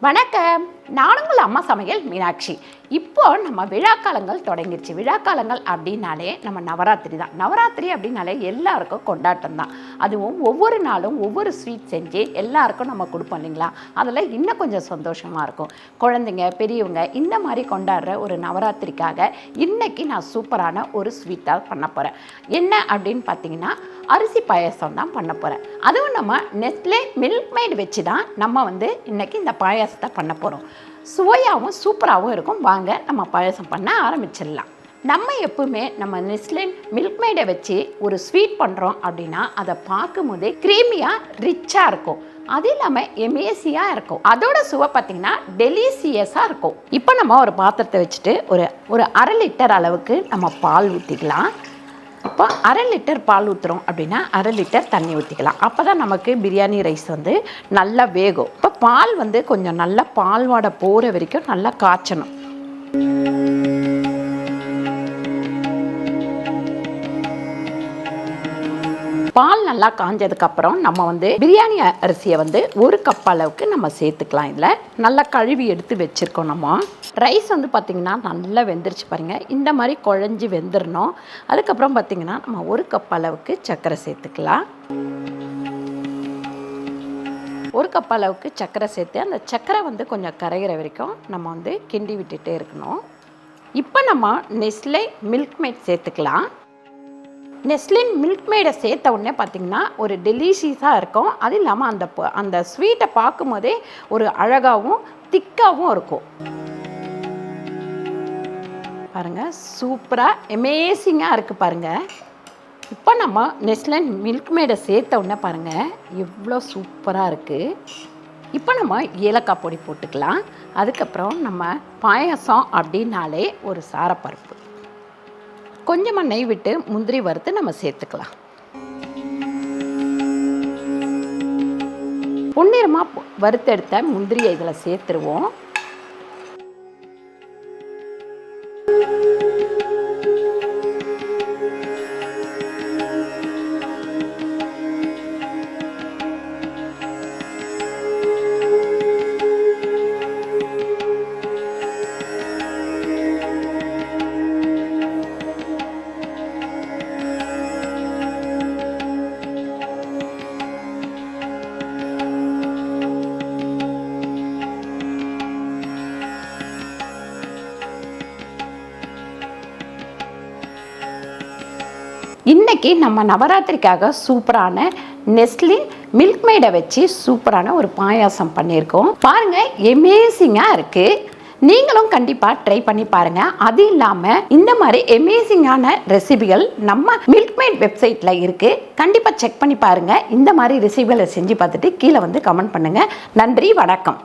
வணக்கம். நானும் உங்கள் அம்மா சமையல் மீனாட்சி. இப்போ நம்ம விழாக்காலங்கள் தொடங்கிருச்சு. விழாக்காலங்கள் அப்படின்னாலே நம்ம நவராத்திரி தான். நவராத்திரி அப்படின்னாலே எல்லாருக்கும் கொண்டாட்டம் தான். அதுவும் ஒவ்வொரு நாளும் ஒவ்வொரு ஸ்வீட் செஞ்சு எல்லாருக்கும் நம்ம கொடுப்போம் இல்லைங்களா? அதில் இன்னும் கொஞ்சம் சந்தோஷமாக இருக்கும். குழந்தைங்க பெரியவங்க இந்த மாதிரி கொண்டாடுற ஒரு நவராத்திரிக்காக இன்றைக்கி நான் சூப்பரான ஒரு ஸ்வீட்டாக பண்ண போகிறேன் என்ன அப்படின்னு பார்த்தீங்கன்னா அரிசி பாயாசம் தான் பண்ண போகிறேன் அதுவும் நம்ம நெஸ்லே மில்க் மெய்டு வச்சு தான் நம்ம வந்து இன்றைக்கி இந்த பாயாசத்தை பண்ண போகிறோம் சுவையாகவும் சூப்பராகவும் இருக்கும். வாங்க நம்ம பாயசம் பண்ண ஆரம்பிச்சிடலாம். நம்ம எப்பவுமே நம்ம நெஸ்லின் மில்க் மேடை வச்சு ஒரு ஸ்வீட் பண்ணுறோம் அப்படின்னா அதை பார்க்கும் போதே க்ரீமியாக ரிச்சாக இருக்கும். அது இல்லாமல் எமேசியாக இருக்கும். அதோட சுவை பார்த்திங்கன்னா டெலிசியஸாக இருக்கும். இப்போ நம்ம ஒரு பாத்திரத்தை வச்சுட்டு ஒரு ஒரு அரை லிட்டர் அளவுக்கு நம்ம பால் ஊற்றிக்கலாம் அப்போ அரை லிட்டர் பால் ஊற்றுறோம் அப்படின்னா அரை லிட்டர் தண்ணி ஊற்றிக்கலாம் அப்போ தான் நமக்கு பிரியாணி ரைஸ் வந்து நல்லா வேகும். இப்போ பால் வந்து கொஞ்சம் நல்லா பால் வாடை போகிற வரைக்கும் நல்லா காய்ச்சணும். நல்லா காஞ்சதுக்கப்புறம் நம்ம வந்து பிரியாணி அரிசியை வந்து ஒரு கப் அளவுக்கு நம்ம சேர்த்துக்கலாம் இதில். நல்லா கழுவி எடுத்து வச்சுருக்கோம் நம்ம. ரைஸ் வந்து பார்த்திங்கன்னா நல்லா வெந்துருச்சு பாருங்கள் இந்த மாதிரி குழஞ்சி வெந்துடணும் அதுக்கப்புறம் பார்த்திங்கன்னா நம்ம ஒரு கப் அளவுக்கு சர்க்கரை சேர்த்துக்கலாம். ஒரு கப் அளவுக்கு சர்க்கரை சேர்த்து அந்த சர்க்கரை வந்து கொஞ்சம் கரைகிற வரைக்கும் நம்ம வந்து கிண்டி விட்டுட்டே இருக்கணும். இப்போ நம்ம நெஸ்லே மில்க் மேட் சேர்த்துக்கலாம். நெஸ்லின் மில்க் மேடை சேர்த்த உடனே பார்த்திங்கன்னா ஒரு டெலிஷியஸாக இருக்கும். அது இல்லாமல் அந்த அந்த ஸ்வீட்டை பார்க்கும்போதே ஒரு அழகாகவும் திக்காகவும் இருக்கும். பாருங்கள் சூப்பராக எமேசிங்காக இருக்குது பாருங்கள் இப்போ நம்ம நெஸ்லன் மில்க் மேடை சேர்த்த உடனே பாருங்கள் எவ்வளோ சூப்பராக இருக்குது இப்போ நம்ம ஏலக்காய் பொடி போட்டுக்கலாம். அதுக்கப்புறம் நம்ம பாயாசம் அப்படின்னாலே ஒரு சாரப்பருப்பு. கொஞ்சமாக நெய் விட்டு முந்திரி வறுத்து நம்ம சேர்த்துக்கலாம். பொன்னிறமாக வறுத்தெடுத்த முந்திரியை இதில் சேர்த்துருவோம். இன்றைக்கி நம்ம நவராத்திரிக்காக சூப்பரான நெஸ்லின் மில்க் மேடை வச்சு சூப்பரான ஒரு பாயாசம் பண்ணியிருக்கோம். பாருங்கள் எமேசிங்காக இருக்குது நீங்களும் கண்டிப்பாக ட்ரை பண்ணி பாருங்கள் அது இல்லாமல் இந்த மாதிரி எமேசிங்கான ரெசிபிகள் நம்ம மில்க் மேட் வெப்சைட்டில் இருக்குது கண்டிப்பாக செக் பண்ணி பாருங்கள் இந்த மாதிரி ரெசிபிகளை செஞ்சு பார்த்துட்டு கீழே வந்து கமெண்ட் பண்ணுங்கள் நன்றி வணக்கம்.